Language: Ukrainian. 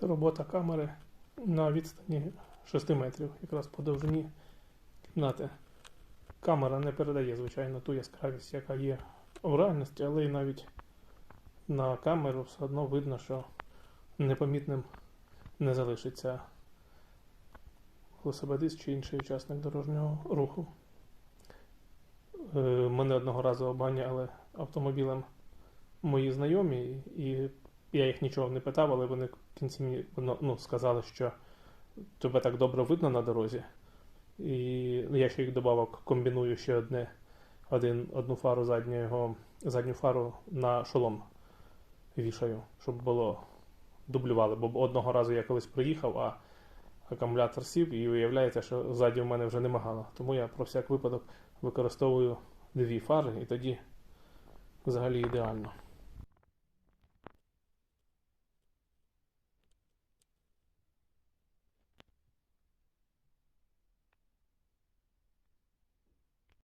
Це робота камери на відстані 6 метрів, якраз по довжині кімнати. Камера не передає, звичайно, ту яскравість, яка є в реальності, але і навіть на камеру все одно видно, що непомітним не залишиться велосипедист чи інший учасник дорожнього руху. Е, Мене одного разу обганяли автомобілем мої знайомі, і я їх нічого не питав, але вони в кінці мені ну, сказали, що тебе так добре видно на дорозі. І я ще їх додавав, комбіную ще одне, один, одну фару заднього, задню фару на шолом вішаю, щоб було дублювали. Бо одного разу я колись приїхав, а акумулятор сів, і виявляється, що ззаді в мене вже не мигало. Тому я про всяк випадок використовую дві фари, і тоді взагалі ідеально.